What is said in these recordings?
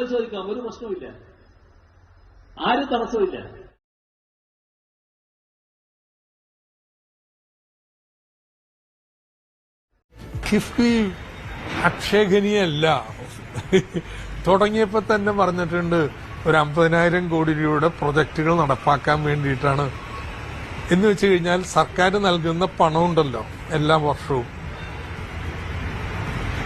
പരിശോധിക്കാം. ഒരു പ്രശ്നവുമില്ല. ആരും തടസ്സമില്ല കിഫ്ബി അക്ഷേഖനീയല്ല. തുടങ്ങിയപ്പോൾ തന്നെ പറഞ്ഞിട്ടുണ്ട് ഒരു അമ്പതിനായിരം കോടി രൂപയുടെ പ്രൊജക്ടുകൾ നടപ്പാക്കാൻ വേണ്ടിയിട്ടാണ്. എന്ന് വെച്ച് കഴിഞ്ഞാൽ സർക്കാർ നൽകുന്ന പണമുണ്ടല്ലോ എല്ലാ വർഷവും.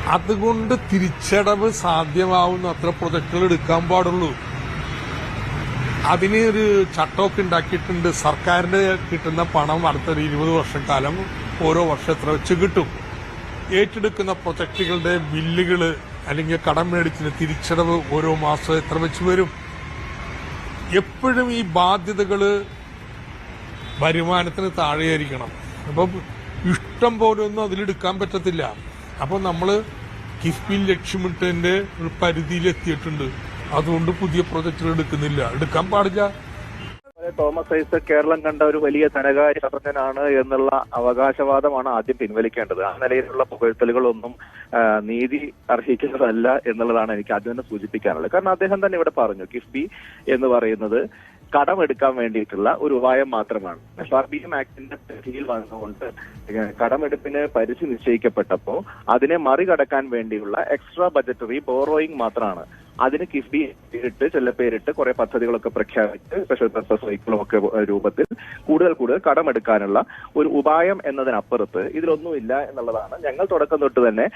അതുകൊണ്ട് തിരിച്ചടവ് സാധ്യമാവുന്ന അത്ര പ്രൊജക്ടുകൾ എടുക്കാൻ പാടുള്ളൂ. അതിന് ഒരു ചട്ടമൊക്കെ ഉണ്ടാക്കിയിട്ടുണ്ട്. സർക്കാരിന്റെ കിട്ടുന്ന പണം അടുത്തൊരു ഇരുപത് വർഷം കാലം ഓരോ വർഷം എത്ര വെച്ച് കിട്ടും. ഏറ്റെടുക്കുന്ന പ്രൊജക്ടുകളുടെ ബില്ലുകൾ അല്ലെങ്കിൽ കടം മേടിച്ചിന് തിരിച്ചടവ് ഓരോ മാസം എത്ര വെച്ച് വരും. എപ്പോഴും ഈ ബാധ്യതകൾ വരുമാനത്തിന് താഴെയായിരിക്കണം. അപ്പം ഇഷ്ടം പോലെ ഒന്നും അതിലെടുക്കാൻ പറ്റത്തില്ല. അപ്പോൾ നമ്മൾ കിഫ്ബിൽ ലക്ഷ്യമിട്ടതിന്റെ ഒരു പരിധിയിൽ എത്തിയിട്ടുണ്ട് അതുകൊണ്ട് പുതിയ പ്രൊജക്ടുകൾ എടുക്കുന്നില്ല. എടുക്കാൻ പാടില്ല. തോമസ് ഐസക് കേരളം കണ്ട ഒരു വലിയ ധനകാര്യ ശാസ്ത്രജ്ഞനാണ് എന്നുള്ള അവകാശവാദമാണ് ആദ്യം പിൻവലിക്കേണ്ടത്. ആ നിലയിലുള്ള പുകഴ്ത്തലുകളൊന്നും നീതി അർഹിക്കുന്നതല്ല എന്നുള്ളതാണ് എനിക്ക് ആദ്യം തന്നെ സൂചിപ്പിക്കാനുള്ളത്. കാരണം അദ്ദേഹം തന്നെ ഇവിടെ പറഞ്ഞു കിഫ്ബി എന്ന് പറയുന്നത് കടമെടുക്കാൻ വേണ്ടിയിട്ടുള്ള ഒരു ഉപായം മാത്രമാണ്. എഫ് ആർ ബി എം ആക്ടിന്റെ പരിധിയിൽ വന്നുകൊണ്ട് കടമെടുപ്പിന് പരിധി നിശ്ചയിക്കപ്പെട്ടപ്പോൾ അതിനെ മറികടക്കാൻ വേണ്ടിയുള്ള എക്സ്ട്രാ ബജറ്ററി ബോറോയിങ് മാത്രമാണ് അതിന് കിഫ്ബി പേരിട്ട് ചില പേരിട്ട് കുറെ പദ്ധതികളൊക്കെ പ്രഖ്യാപിച്ച് സ്പെഷ്യൽ പർപ്പസ് വെഹിക്കിളും ഒക്കെ രൂപത്തിൽ കൂടുതൽ കൂടുതൽ കടമെടുക്കാനുള്ള ഒരു ഉപായം എന്നതിനപ്പുറത്ത് ഇതിലൊന്നുമില്ല എന്നുള്ളതാണ് ഞങ്ങൾ തുടക്കം തൊട്ട് തന്നെ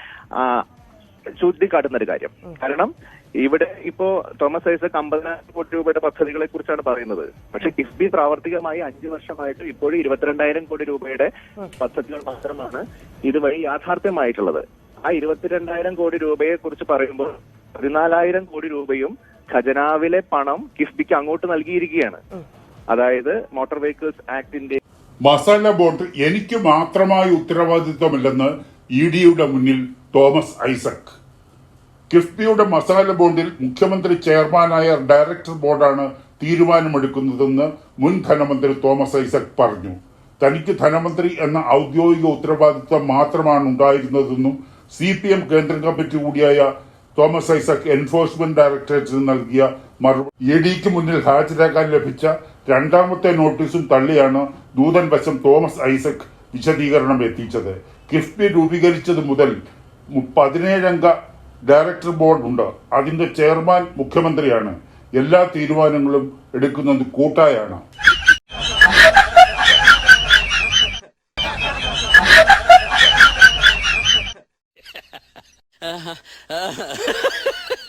ചൂണ്ടിക്കാട്ടുന്ന ഒരു കാര്യം. കാരണം ഇവിടെ ഇപ്പോ തോമസ് ഐസക് അമ്പതിനായിരം കോടി രൂപയുടെ പദ്ധതികളെ കുറിച്ചാണ് പറയുന്നത്. പക്ഷെ കിഫ്ബി പ്രാവർത്തികമായി അഞ്ചു വർഷമായിട്ട് ഇപ്പോഴും ഇരുപത്തിരണ്ടായിരം കോടി രൂപയുടെ പദ്ധതികൾ മാത്രമാണ് ഇതുവഴി യാഥാർത്ഥ്യമായിട്ടുള്ളത്. ആ ഇരുപത്തിരണ്ടായിരം കോടി രൂപയെ കുറിച്ച് പറയുമ്പോൾ പതിനാലായിരം കോടി രൂപയും ഖജനാവിലെ പണം കിഫ്ബിക്ക് അങ്ങോട്ട് നൽകിയിരിക്കുകയാണ്. അതായത് മോട്ടോർ വെഹിക്കിൾസ് ആക്ടിന്റെ മസാല ബോട്ട് എനിക്ക് മാത്രമായി ഉത്തരവാദിത്വമില്ലെന്ന് ഇ ഡിയുടെ മുന്നിൽ തോമസ് ഐസക്. കിഫ്ബിയുടെ മസാല ബോർഡിൽ മുഖ്യമന്ത്രി ചെയർമാനായ ഡയറക്ടർ ബോർഡാണ് തീരുമാനമെടുക്കുന്നതെന്ന് മുൻ ധനമന്ത്രി തോമസ് ഐസക് പറഞ്ഞു. തനിക്ക് ധനമന്ത്രി എന്ന ഔദ്യോഗിക ഉത്തരവാദിത്വം മാത്രമാണ് ഉണ്ടായിരുന്നതെന്നും സി പി എം കേന്ദ്ര കമ്മിറ്റി കൂടിയായ തോമസ് ഐസക് എൻഫോഴ്സ്മെന്റ് ഡയറക്ടറേറ്റിന് നൽകിയ മറുപടി ഇ മുന്നിൽ ഹാജരാക്കാൻ ലഭിച്ച രണ്ടാമത്തെ നോട്ടീസും തള്ളിയാണ് ദൂതൻ വശം തോമസ് ഐസക് വിശദീകരണം എത്തിച്ചത്. കിഫ്ബി രൂപീകരിച്ചത് മുതൽ പതിനേഴംഗ ഡയറക്ടർ ബോർഡ് ഉണ്ട്. അതിന്റെ ചെയർമാൻ മുഖ്യമന്ത്രിയാണ്. എല്ലാ തീരുമാനങ്ങളും എടുക്കുന്നത് കൂട്ടായാണ്.